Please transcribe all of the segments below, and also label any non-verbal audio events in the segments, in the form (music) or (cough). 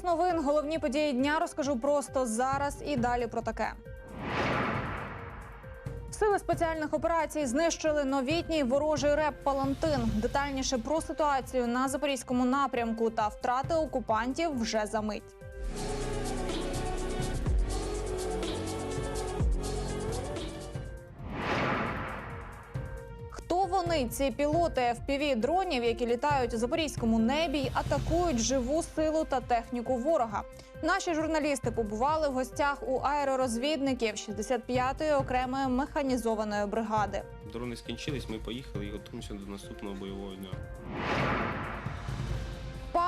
Час новин, головні події дня розкажу просто зараз і далі про таке. Сили спеціальних операцій знищили новітній ворожий реп Палантин. Детальніше про ситуацію на запорізькому напрямку та втрати окупантів вже за мить. Вони, ці пілоти fpv дронів, які літають у запорізькому небі й атакують живу силу та техніку ворога? Наші журналісти побували в гостях у аеророзвідників 65-ї окремої механізованої бригади. Дрони скінчились, ми поїхали і готуємося до наступного бойового дня.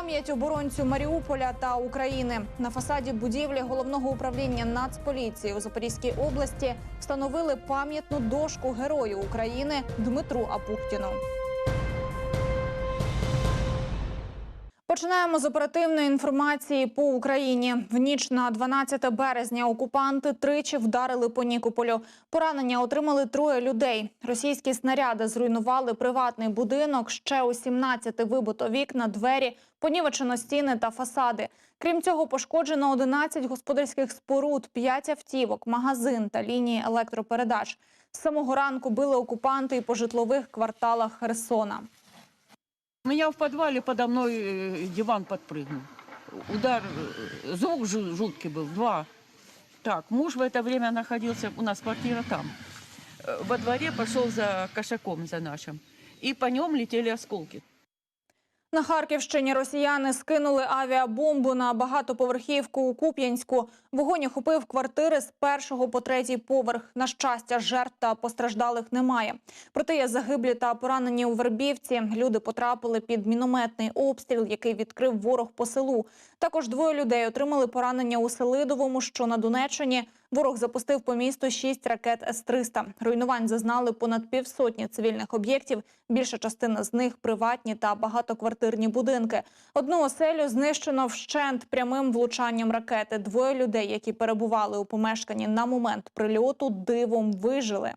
Пам'ять оборонцю Маріуполя та України на фасаді будівлі головного управління Нацполіції у Запорізькій області встановили пам'ятну дошку герою України Дмитру Апухтіну. Починаємо з оперативної інформації по Україні. В ніч на 12 березня окупанти тричі вдарили по Нікополю. Поранення отримали троє людей. Російські снаряди зруйнували приватний будинок. Ще у 17 вибито вікна, двері, понівечено стіни та фасади. Крім цього, пошкоджено 11 господарських споруд, 5 автівок, магазин та лінії електропередач. З самого ранку били окупанти і по житлових кварталах Херсона. У меня в подвале подо мной э, диван подпрыгнул. Удар, э, звук жу- жуткий был, два. Так, муж в это время находился, у нас квартира там. Э, Во дворе пошел за кошаком, за нашим. И по нем летели осколки. На Харківщині росіяни скинули авіабомбу на багатоповерхівку у Куп'янську. Вогонь охопив квартири з першого по третій поверх. На щастя, жертв та постраждалих немає. Проте є загиблі та поранені у Вербівці. Люди потрапили під мінометний обстріл, який відкрив ворог по селу. Також двоє людей отримали поранення у Селидовому, що на Донеччині. Ворог запустив по місту шість ракет С-300. Руйнувань зазнали понад півсотні цивільних об'єктів. Більша частина з них приватні та багатоквартирні будинки. Одну оселю знищено вщент прямим влучанням ракети. Двоє людей, які перебували у помешканні на момент прильоту, дивом вижили.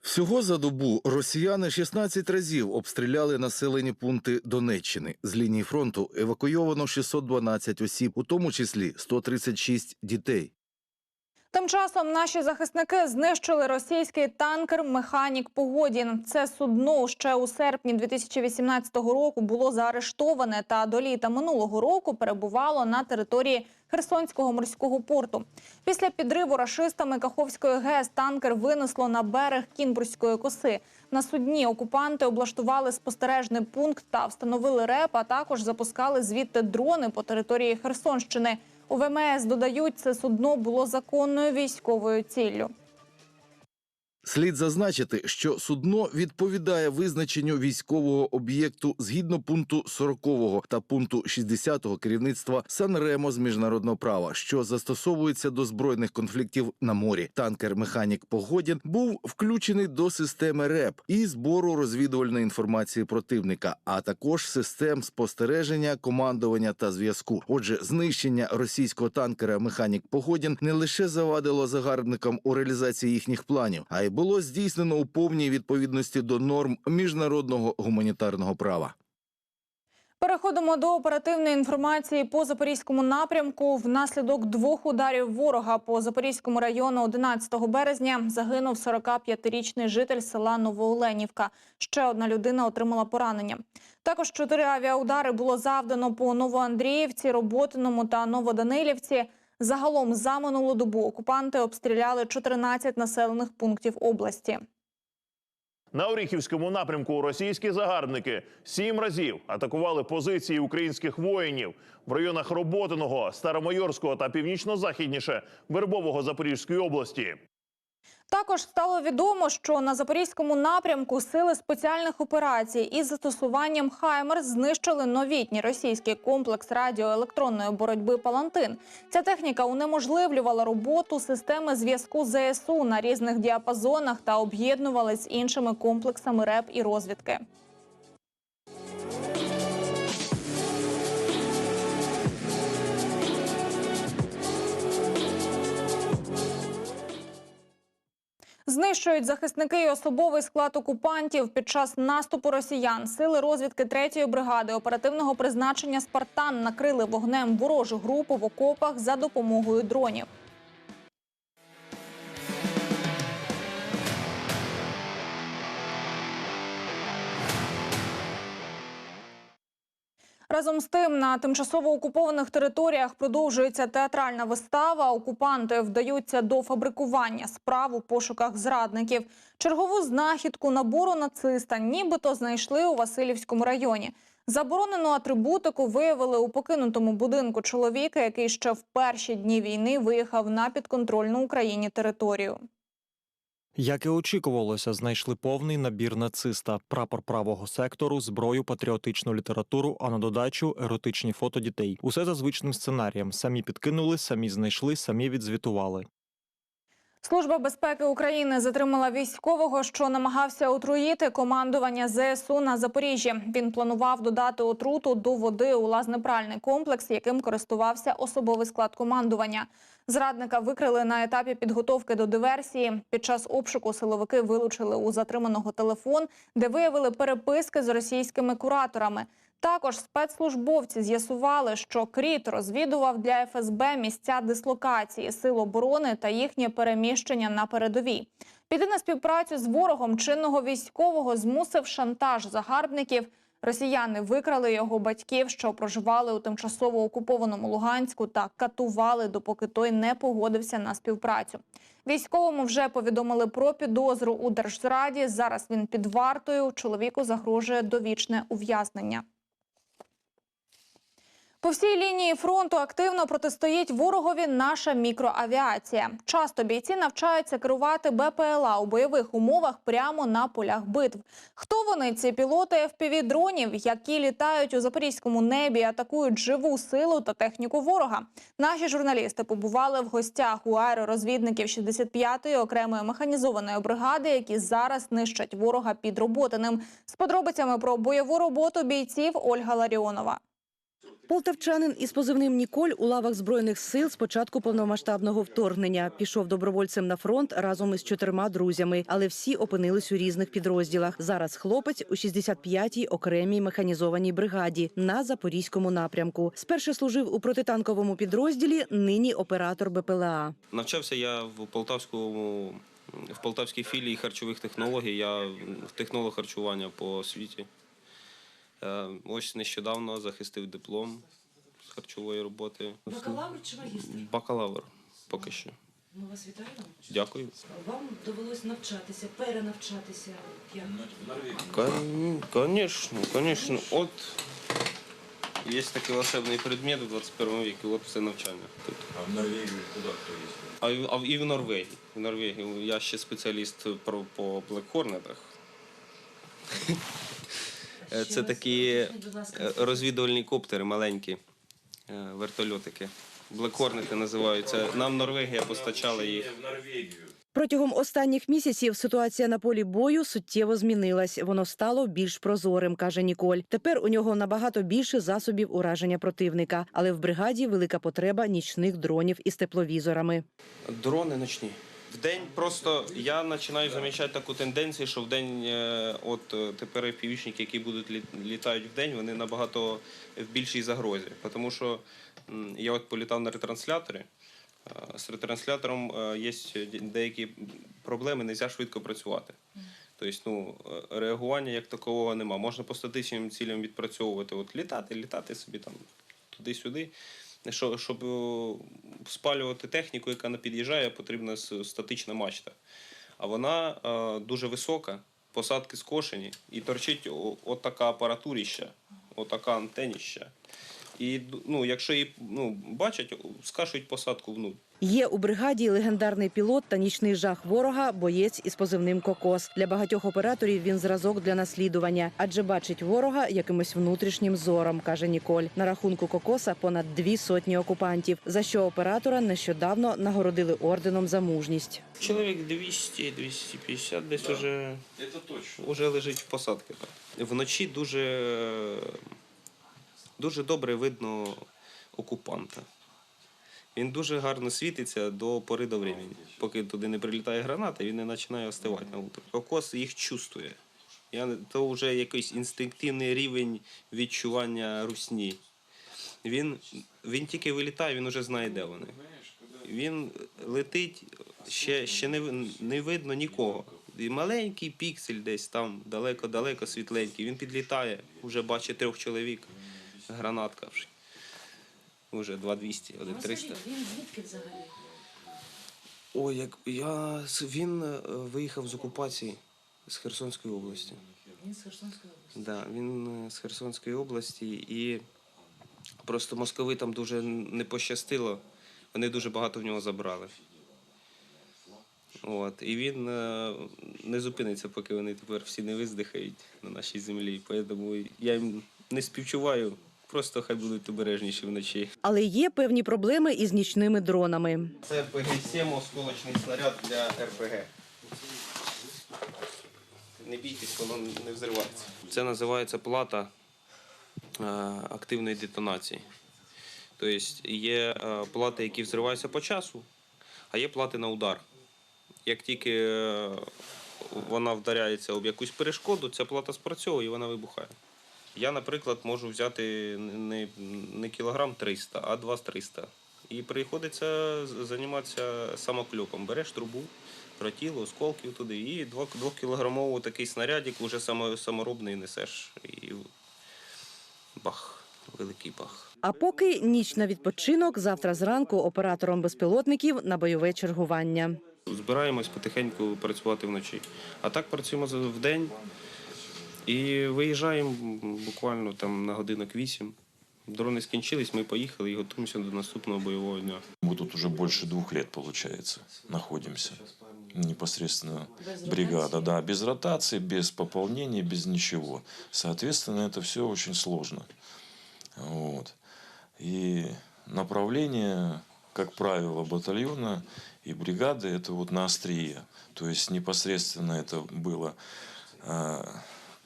Всього за добу росіяни 16 разів обстріляли населені пункти Донеччини. З лінії фронту евакуйовано 612 осіб, у тому числі 136 дітей. Тим часом наші захисники знищили російський танкер Механік Погодін. Це судно ще у серпні 2018 року було заарештоване та до літа минулого року перебувало на території Херсонського морського порту. Після підриву рашистами Каховської ГЕС танкер винесло на берег Кінбурзької коси. На судні окупанти облаштували спостережний пункт та встановили реп, а також запускали звідти дрони по території Херсонщини. У ВМС додають, це судно було законною військовою ціллю. Слід зазначити, що судно відповідає визначенню військового об'єкту згідно пункту 40 та пункту 60 керівництва Санремо з міжнародного права, що застосовується до збройних конфліктів на морі. Танкер Механік Погодін був включений до системи РЕП і збору розвідувальної інформації противника, а також систем спостереження, командування та зв'язку. Отже, знищення російського танкера Механік Погодін не лише завадило загарбникам у реалізації їхніх планів, а й було здійснено у повній відповідності до норм міжнародного гуманітарного права. Переходимо до оперативної інформації по запорізькому напрямку. Внаслідок двох ударів ворога по запорізькому району 11 березня загинув 45-річний житель села Новооленівка. Ще одна людина отримала поранення. Також чотири авіаудари було завдано по Новоандріївці, Роботиному та Новоданилівці. Загалом за минулу добу окупанти обстріляли 14 населених пунктів області. На Оріхівському напрямку російські загарбники сім разів атакували позиції українських воїнів в районах Роботиного, Старомайорського та північно-західніше Вербового Запорізької області. Також стало відомо, що на запорізькому напрямку сили спеціальних операцій із застосуванням Хаймер знищили новітній російський комплекс радіоелектронної боротьби Палантин. Ця техніка унеможливлювала роботу системи зв'язку ЗСУ на різних діапазонах та об'єднувалась з іншими комплексами РЕП і розвідки. Знищують захисники і особовий склад окупантів під час наступу росіян. Сили розвідки 3-ї бригади оперативного призначення Спартан накрили вогнем ворожу групу в окопах за допомогою дронів. Разом з тим на тимчасово окупованих територіях продовжується театральна вистава. Окупанти вдаються до фабрикування справ у пошуках зрадників. Чергову знахідку набору нациста нібито знайшли у Васильівському районі. Заборонену атрибутику виявили у покинутому будинку чоловіка, який ще в перші дні війни виїхав на підконтрольну Україні територію. Як і очікувалося, знайшли повний набір нациста, прапор правого сектору, зброю, патріотичну літературу, а на додачу еротичні фото дітей. Усе за звичним сценарієм. Самі підкинули, самі знайшли, самі відзвітували. Служба безпеки України затримала військового, що намагався отруїти командування ЗСУ на Запоріжжі. Він планував додати отруту до води у лазнепральний комплекс, яким користувався особовий склад командування. Зрадника викрили на етапі підготовки до диверсії. Під час обшуку силовики вилучили у затриманого телефон, де виявили переписки з російськими кураторами. Також спецслужбовці з'ясували, що Кріт розвідував для ФСБ місця дислокації сил оборони та їхнє переміщення на передовій. Піти на співпрацю з ворогом чинного військового змусив шантаж загарбників. Росіяни викрали його батьків, що проживали у тимчасово окупованому Луганську, та катували, допоки той не погодився на співпрацю. Військовому вже повідомили про підозру у держзраді. Зараз він під вартою. Чоловіку загрожує довічне ув'язнення. По всій лінії фронту активно протистоїть ворогові наша мікроавіація. Часто бійці навчаються керувати БПЛА у бойових умовах прямо на полях битв. Хто вони ці пілоти fpv дронів, які літають у запорізькому небі, атакують живу силу та техніку ворога? Наші журналісти побували в гостях у аеророзвідників 65-ї окремої механізованої бригади, які зараз нищать ворога під Роботиним. З подробицями про бойову роботу бійців Ольга Ларіонова. Полтавчанин із позивним Ніколь у лавах збройних сил з початку повномасштабного вторгнення пішов добровольцем на фронт разом із чотирма друзями, але всі опинились у різних підрозділах. Зараз хлопець у 65-й окремій механізованій бригаді на запорізькому напрямку. Спершу служив у протитанковому підрозділі. Нині оператор БПЛА. Навчався я в Полтавському в Полтавській філії харчових технологій. Я технолог харчування по освіті. Е, Ось нещодавно захистив диплом з харчової роботи. Бакалавр чи магістр? Бакалавр поки що. Ми вас вітаємо. Дякую. Вам довелось навчатися, перенавчатися. Як? Конечно, конечно. От є такий волшебний предмет у 21 віку, от все навчання. Тут. А в Норвегию куда кто ездил? А, і- а в- і в Норвегії. В Норвегії. Я ще спеціаліст про, по блекхорнетах. Е, Це такі е, розвідувальні коптери маленькі, е, вертольотики. Блекхорнети називаються. Нам Норвегія постачала їх. Протягом останніх місяців ситуація на полі бою суттєво змінилась. Воно стало більш прозорим, каже Ніколь. Тепер у нього набагато більше засобів ураження противника, але в бригаді велика потреба нічних дронів із тепловізорами. Дрони ночні. В день просто я починаю замічати таку тенденцію, що в день, е, от е, тепер півічники, які будуть літають в день, вони набагато в більшій загрозі. Тому що я от політав на ретрансляторі. е, З ретранслятором є деякі проблеми, не можна швидко працювати. Тобто, ну, реагування як такового нема. Можна по статичним цілям відпрацьовувати, от літати, літати собі там туди-сюди. Що, щоб е, спалювати техніку, яка не під'їжджає, потрібна статична мачта. А вона е, дуже висока, посадки скошені, і торчить отака апаратуріща, отака антеніща. І ну, якщо її ну, бачать, скашують посадку внутрь. Є у бригаді легендарний пілот та нічний жах ворога, боєць із позивним Кокос. Для багатьох операторів він зразок для наслідування, адже бачить ворога якимось внутрішнім зором, каже Ніколь. На рахунку Кокоса понад дві сотні окупантів, за що оператора нещодавно нагородили орденом за мужність. Чоловік 200-250 десь уже, Это точно. уже лежить в посадці. Так. Вночі дуже, дуже добре видно окупанта. Він дуже гарно світиться до пори до времени. Поки туди не прилітає граната, він не починає остивати на утру. Кокос їх чувствує. Я, то вже якийсь інстинктивний рівень відчування русні. Він, він тільки вилітає, він вже знає, де вони. Він летить, ще, ще не, не видно нікого. І маленький піксель десь там, далеко-далеко світленький. Він підлітає, вже бачить трьох чоловік. Гранатка вже. Уже 2200, один 300. Він звідки взагалі? Ой, як я він е, виїхав з окупації з Херсонської області. Він з Херсонської області. Да, він е, з Херсонської області і просто московитам дуже не пощастило. Вони дуже багато в нього забрали. От. І він е, не зупиниться, поки вони тепер всі не виздихають на нашій землі. Тому я їм не співчуваю, просто хай будуть обережніші вночі. Але є певні проблеми із нічними дронами. Це РПГ-7, осколочний снаряд для РПГ. Не бійтесь, воно не взривається. Це називається плата е, активної детонації. Тобто є е, плати, які взриваються по часу, а є плати на удар. Як тільки е, вона вдаряється об якусь перешкоду, ця плата спрацьовує і вона вибухає. Я, наприклад, можу взяти не, не кілограм 300, а 2-300. І приходиться займатися самокльопом. Береш трубу, тротіло, осколків туди, і 2-кілограмовий такий снарядик уже саморобний несеш. І бах, великий бах. А поки ніч на відпочинок, завтра зранку оператором безпілотників на бойове чергування. Збираємось потихеньку працювати вночі. А так працюємо за- вдень і виїжджаємо буквально там на годинок 8. Дрони скінчились, ми поїхали і готуємося до наступного бойового дня. Мы тут уже больше двух лет, получается, находимся. Непосредственно Без бригада, ротації? да, без ротации, без пополнения, без ничего. Соответственно, это все очень сложно. Вот. И направление, как правило, батальона и бригады это вот на острие. То есть непосредственно это было а,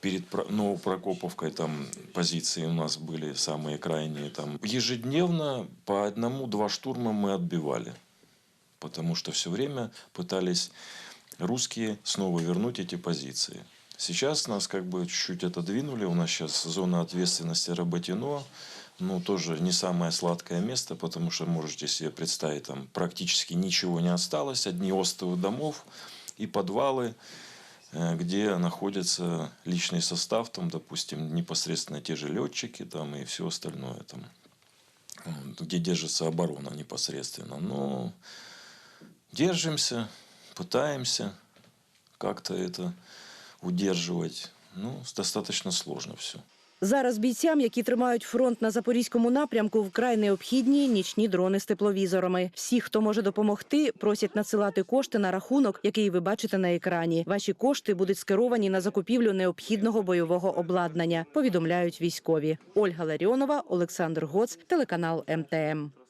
перед Про- Новопрокоповкой там позиции у нас были самые крайние. Там. Ежедневно по одному-два штурма мы отбивали. Потому что все время пытались русские снова вернуть эти позиции. Сейчас нас как бы чуть-чуть отодвинули. У нас сейчас зона ответственности Работино. Ну, тоже не самое сладкое место, потому что можете себе представить, там практически ничего не осталось. Одни остовы домов и подвалы, где находится личный состав, там, допустим, непосредственно те же летчики там, и все остальное, там, вот, где держится оборона непосредственно. Но держимся, пытаемся как-то это удерживать. Ну, достаточно сложно все. Зараз бійцям, які тримають фронт на запорізькому напрямку, вкрай необхідні нічні дрони з тепловізорами. Всі, хто може допомогти, просять надсилати кошти на рахунок, який ви бачите на екрані. Ваші кошти будуть скеровані на закупівлю необхідного бойового обладнання. Повідомляють військові. Ольга Ларіонова, Олександр Гоц, телеканал МТМ.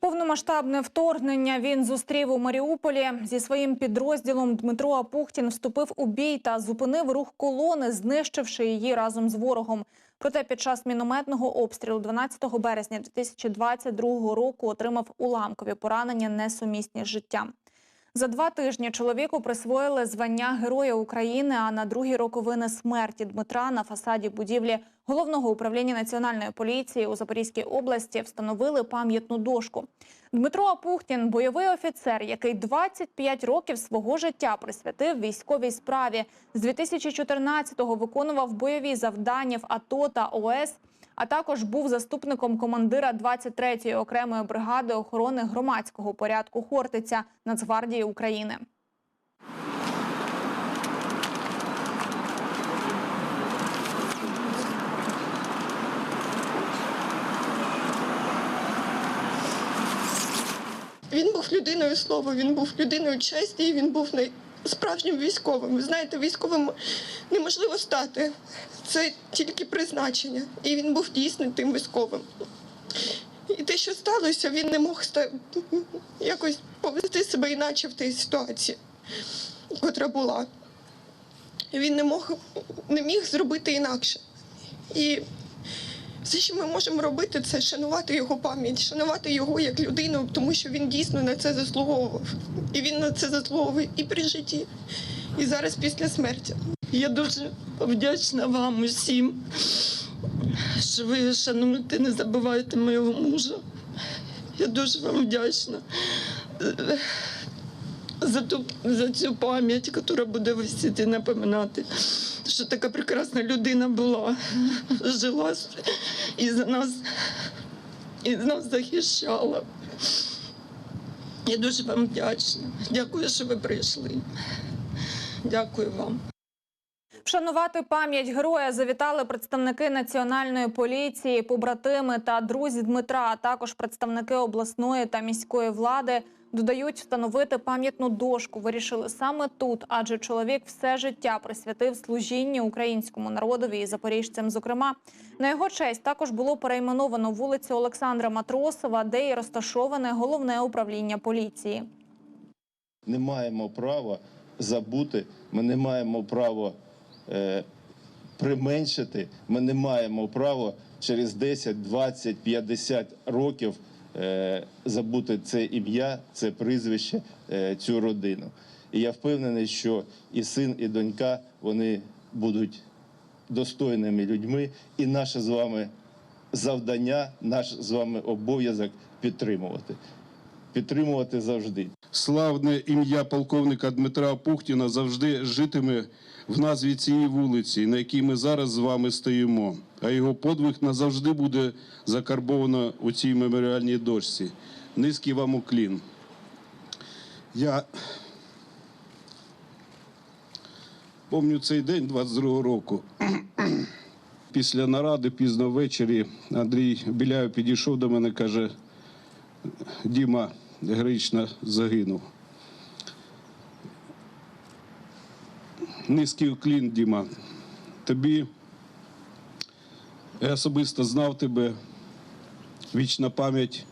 Повномасштабне вторгнення він зустрів у Маріуполі. Зі своїм підрозділом Дмитро Апухтін вступив у бій та зупинив рух колони, знищивши її разом з ворогом. Проте під час мінометного обстрілу 12 березня 2022 року отримав уламкові поранення, несумісні з життям. За два тижні чоловіку присвоїли звання Героя України. А на другі роковини смерті Дмитра на фасаді будівлі головного управління національної поліції у Запорізькій області встановили пам'ятну дошку. Дмитро Апухтін – бойовий офіцер, який 25 років свого життя присвятив військовій справі. З 2014-го виконував бойові завдання в АТО та ОС, а також був заступником командира 23-ї окремої бригади охорони громадського порядку Хортиця Нацгвардії України. Він був людиною слова, він був людиною честі, він був най- справжнім військовим. Ви знаєте, військовим неможливо стати. Це тільки призначення. І він був дійсно тим військовим. І те, що сталося, він не мог якось повести себе іначе в тій ситуації, котра була. Він не мог не міг зробити інакше. І Все, що ми можемо робити, це шанувати його пам'ять, шанувати його як людину, тому що він дійсно на це заслуговував. І він на це заслуговує і при житті, і зараз після смерті. Я дуже вдячна вам усім, що ви шануєте, не забуваєте моєго мужа. Я дуже вам вдячна за ту, за цю пам'ять, яка буде висіти, напоминати, що така прекрасна людина була, жила і за нас, і нас захищала. Я дуже вам вдячна. Дякую, що ви прийшли. Дякую вам. Вшанувати пам'ять героя завітали представники національної поліції, побратими та друзі Дмитра, а також представники обласної та міської влади. Додають, встановити пам'ятну дошку вирішили саме тут, адже чоловік все життя присвятив служінню українському народові і запоріжцям. Зокрема, на його честь також було перейменовано вулицю Олександра Матросова, де і розташоване головне управління поліції. не маємо права забути, ми не маємо права е, применшити, ми не маємо права через 10, 20, 50 років забути це ім'я, це прізвище, е, цю родину. І я впевнений, що і син, і донька вони будуть достойними людьми, і наше з вами завдання, наш з вами обов'язок підтримувати. Підтримувати завжди. Славне ім'я полковника Дмитра Пухтіна завжди житиме в назві цієї вулиці, на якій ми зараз з вами стоїмо. А його подвиг назавжди буде закарбовано у цій меморіальній дошці. Низький вам уклін. Я пам'ятаю цей день 22-го року. (clears throat) Після наради пізно ввечері Андрій Біляєв підійшов до мене каже: Діма героїчно загинув. Низький уклін, Діма. Тобі я особисто знав тебе. Вічна пам'ять,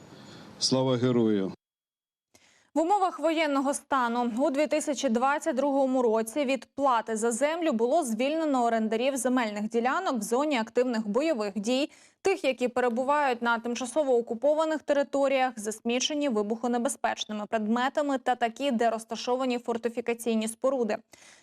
слава герою. Воєнного стану у 2022 році від плати за землю було звільнено орендарів земельних ділянок в зоні активних бойових дій, тих, які перебувають на тимчасово окупованих територіях, засмічені вибухонебезпечними предметами та такі, де розташовані фортифікаційні споруди.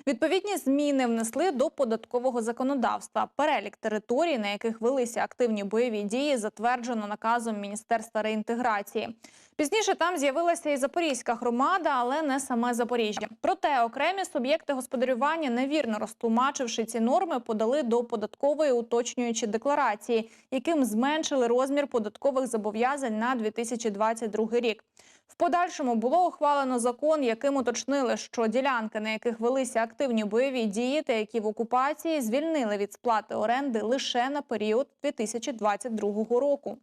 Відповідні зміни внесли до податкового законодавства. Перелік територій, на яких велися активні бойові дії, затверджено наказом Міністерства реінтеграції. Пізніше там з'явилася і Запорізька громада, але не саме Запоріжжя. Проте окремі суб'єкти господарювання, невірно розтлумачивши ці норми, подали до податкової уточнюючі декларації, яким зменшили розмір податкових зобов'язань на 2022 рік. В подальшому було ухвалено закон, яким уточнили, що ділянки, на яких велися активні бойові дії та які в окупації, звільнили від сплати оренди лише на період 2022 року.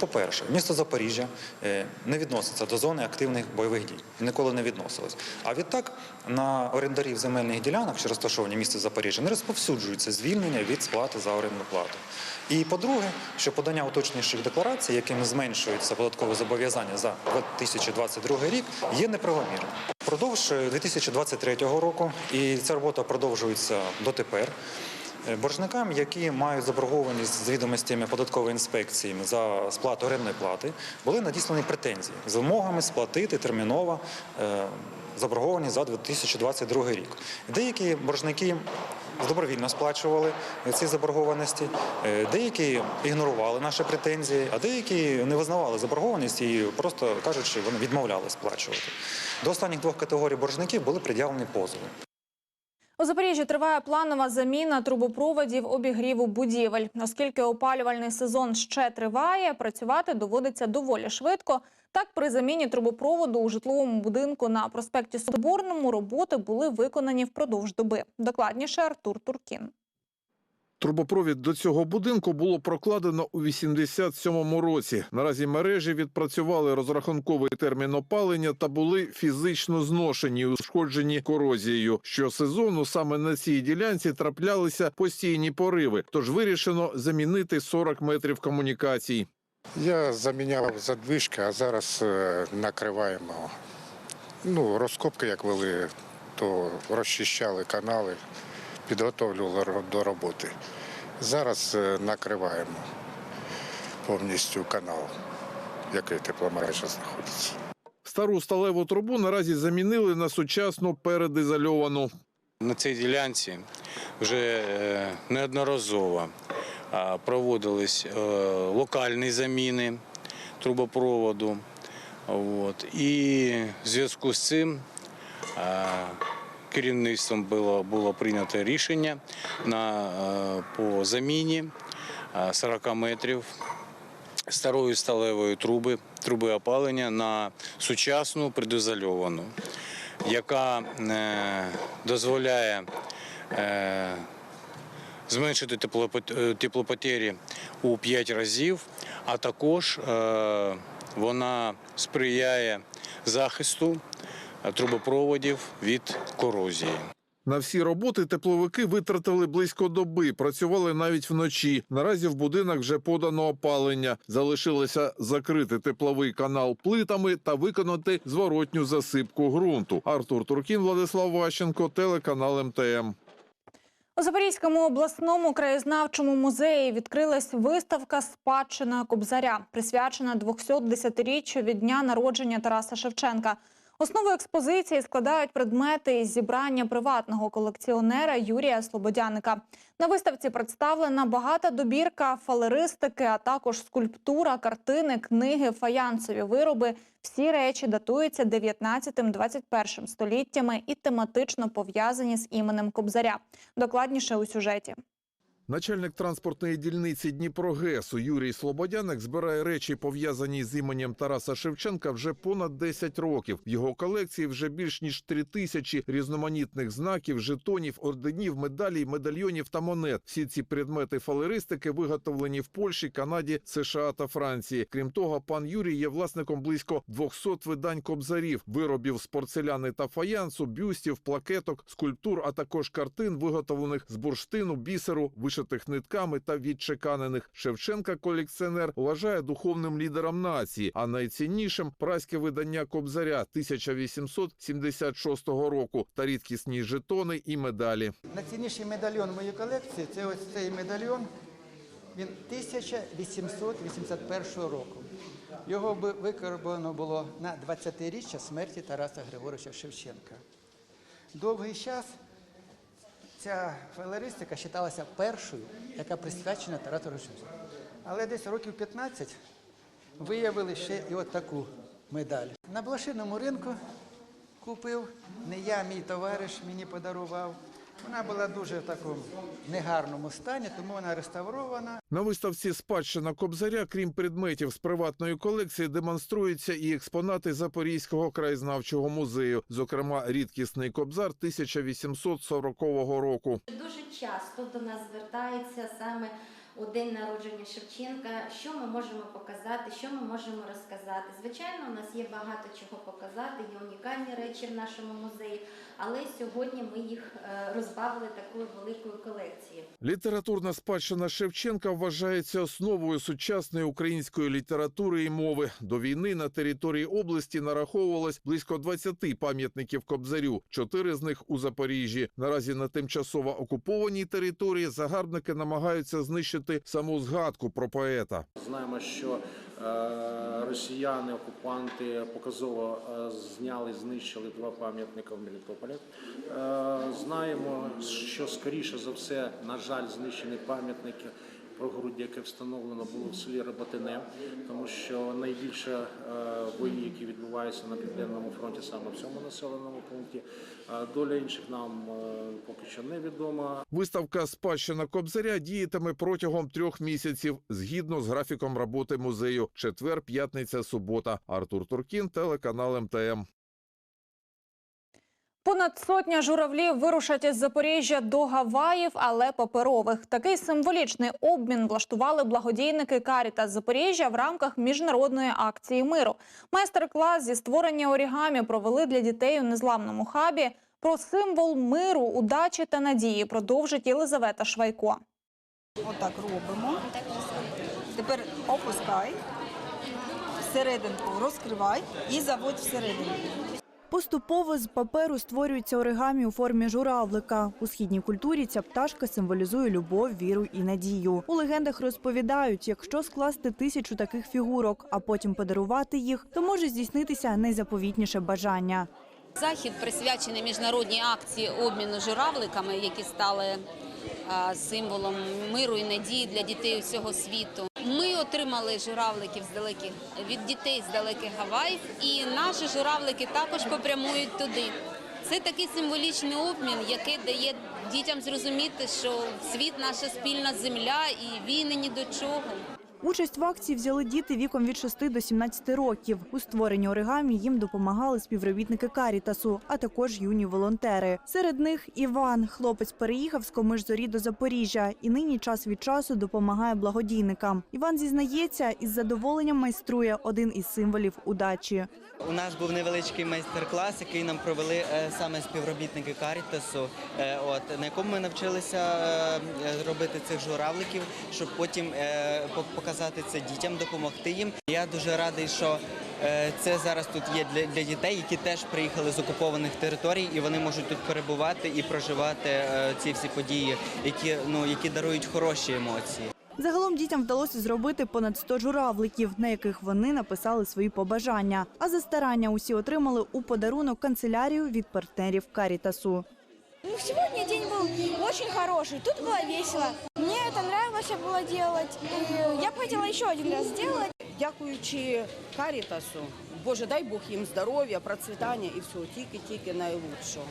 По-перше, місто Запоріжжя е, не відноситься до зони активних бойових дій ніколи не відносилось. А відтак на орендарів земельних ділянок, що розташовані в місті Запоріжжя, не розповсюджується звільнення від сплати за орендну плату. І по-друге, що подання уточнюючих декларацій, якими зменшується податкове зобов'язання за 2022 рік, є неправомірним. Продовж 2023 року, і ця робота продовжується дотепер. Е, Боржникам, які мають заборгованість з відомостями податкової інспекції за сплату орендної плати, були надіслані претензії з вимогами сплатити терміново е, заборгованість за 2022 рік. Деякі боржники добровільно сплачували ці заборгованості, е, деякі ігнорували наші претензії, а деякі не визнавали заборгованість і просто кажучи, вони відмовляли сплачувати. До останніх двох категорій боржників були пред'явлені позови. У Запоріжжі триває планова заміна трубопроводів обігріву будівель. Оскільки опалювальний сезон ще триває, працювати доводиться доволі швидко. Так, при заміні трубопроводу у житловому будинку на проспекті Соборному роботи були виконані впродовж доби. Докладніше Артур Туркін. Трубопровід до цього будинку було прокладено у 87-му році. Наразі мережі відпрацювали розрахунковий термін опалення та були фізично зношені, ушкоджені корозією. Щосезону саме на цій ділянці траплялися постійні пориви. Тож вирішено замінити 40 метрів комунікацій. Я заміняв задвижки, а зараз е, накриваємо. Ну, розкопки, як вели, то розчищали канали, підготовлювали до роботи. Зараз е, накриваємо повністю канал, який тепломережа знаходиться. Стару сталеву трубу наразі замінили на сучасну передизольовану. На цій ділянці вже е, неодноразово проводились е, локальні заміни трубопроводу. І в зв'язку з цим керівництвом було, було прийнято рішення на, е, по заміні е, 40 метрів старої сталевої труби, труби опалення на сучасну предизольовану, яка е, дозволяє е, зменшити теплопот- е, теплопотері у 5 разів, а також е, вона сприяє захисту е, трубопроводів від корозії. На всі роботи тепловики витратили близько доби, працювали навіть вночі. Наразі в будинок вже подано опалення. Залишилося закрити тепловий канал плитами та виконати зворотню засипку ґрунту. Артур Туркін, Владислав Ващенко, телеканал МТМ. У Запорізькому обласному краєзнавчому музеї відкрилась виставка Спадщина Кобзаря, присвячена 210-річчю від дня народження Тараса Шевченка. Основу експозиції складають предмети із зібрання приватного колекціонера Юрія Слободяника. На виставці представлена багата добірка фалеристики, а також скульптура, картини, книги, фаянсові вироби. Всі речі датуються 19-21 століттями і тематично пов'язані з іменем Кобзаря. Докладніше у сюжеті. Начальник транспортної дільниці Дніпрогесу Юрій Слободяник збирає речі, пов'язані з іменем Тараса Шевченка, вже понад 10 років. В його колекції вже більш ніж три тисячі різноманітних знаків, жетонів, орденів, медалей, медальйонів та монет. Всі ці предмети фалеристики виготовлені в Польщі, Канаді, США та Франції. Крім того, пан Юрій є власником близько 200 видань кобзарів, виробів з порцеляни та фаянсу, бюстів, плакеток, скульптур, а також картин, виготовлених з бурштину, бісеру, вишитих нитками та відчеканених. Шевченка колекціонер вважає духовним лідером нації, а найціннішим праське видання Кобзаря 1876 року та рідкісні жетони і медалі. Найцінніший медальйон моїй колекції це ось цей медальйон. Він 1881 року. Його викарбовано було на 20-річчя смерті Тараса Григоровича Шевченка. Довгий час ця фалеристика вважалася першою, яка присвячена Тарасу Рушевську. Але десь років 15 виявили ще і от таку медаль. На блошиному ринку купив, не я, мій товариш мені подарував. Вона була дуже в такому негарному стані, тому вона реставрована. На виставці спадщина Кобзаря, крім предметів з приватної колекції, демонструються і експонати Запорізького краєзнавчого музею, зокрема рідкісний кобзар 1840 року. Дуже часто до нас звертаються саме у день народження Шевченка, що ми можемо показати, що ми можемо розказати. Звичайно, у нас є багато чого показати, є унікальні речі в нашому музеї, але сьогодні ми їх е, розбавили такою великою колекцією. Літературна спадщина Шевченка вважається основою сучасної української літератури і мови. До війни на території області нараховувалось близько 20 пам'ятників Кобзарю. Чотири з них у Запоріжжі. Наразі на тимчасово окупованій території загарбники намагаються знищити саму згадку про поета. Знаємо, що е, росіяни, окупанти показово е, зняли, знищили два пам'ятника в Мелітополі. Е, знаємо, що скоріше за все, на жаль, знищені пам'ятники прогороддя, яке встановлено було в селі Роботине, тому що найбільше е, бої, які відбуваються на південному фронті, саме в цьому населеному пункті. Е, Доля інших нам е, поки що невідома. Виставка спадщина Кобзаря діятиме протягом трьох місяців згідно з графіком роботи музею. Четвер, п'ятниця, субота. Артур Туркін, телеканал МТМ. Понад сотня журавлів вирушать із Запоріжжя до Гаваїв, але паперових. Такий символічний обмін влаштували благодійники Каріта з Запоріжжя в рамках міжнародної акції миру. Майстер-клас зі створення орігамі провели для дітей у незламному хабі. Про символ миру, удачі та надії продовжить Єлизавета Швайко. Отак робимо. Тепер опускай, всерединку розкривай і заводь всередину. Поступово з паперу створюється оригамі у формі журавлика. У східній культурі ця пташка символізує любов, віру і надію. У легендах розповідають, якщо скласти тисячу таких фігурок, а потім подарувати їх, то може здійснитися найзаповітніше бажання. Захід присвячений міжнародній акції обміну журавликами, які стали символом миру і надії для дітей усього світу. Ми отримали журавликів з далеких від дітей з далеких Гаваїв, і наші журавлики також попрямують туди. Це такий символічний обмін, який дає дітям зрозуміти, що світ наша спільна земля і війни ні до чого. Участь в акції взяли діти віком від 6 до 17 років. У створенні оригамі їм допомагали співробітники Карітасу, а також юні волонтери. Серед них Іван, хлопець переїхав з Комишзорі до Запоріжжя і нині час від часу допомагає благодійникам. Іван зізнається, із задоволенням майструє один із символів удачі. У нас був невеличкий майстер-клас, який нам провели е, саме співробітники Карітасу, е, от на якому ми навчилися е, робити цих журавликів, щоб потім е, по- показати це дітям, допомогти їм. Я дуже радий, що е, це зараз тут є для, для дітей, які теж приїхали з окупованих територій, і вони можуть тут перебувати і проживати е, ці всі події, які ну які дарують хороші емоції. Загалом дітям вдалося зробити понад 100 журавликів, на яких вони написали свої побажання. А за старання усі отримали у подарунок канцелярію від партнерів Карітасу. Ну, сегодня день был очень хороший, тут было весело. Мне это нравилось было делать, и я бы хотела еще один раз сделать. Дякуючи Карітасу, Боже, дай Бог їм здоров'я, процвітання і всього, тільки-тільки найлучшого.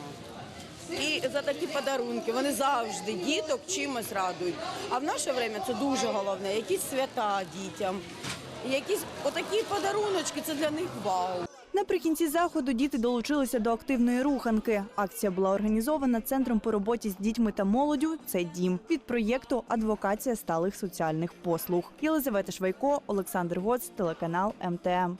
І за такі подарунки вони завжди діток чимось радують. А в наше время це дуже головне. Якісь свята дітям, якісь отакі подаруночки це для них вау. Наприкінці заходу діти долучилися до активної руханки. Акція була організована центром по роботі з дітьми та молоддю «Це дім» від проєкту Адвокація сталих соціальних послуг. Єлизавета Швайко, Олександр Гоц, телеканал МТМ.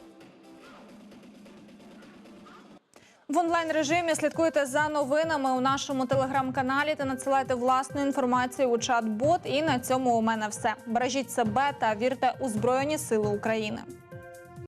В онлайн режимі слідкуйте за новинами у нашому телеграм-каналі та надсилайте власну інформацію у чат-бот. І на цьому у мене все. Бережіть себе та вірте у Збройні Сили України.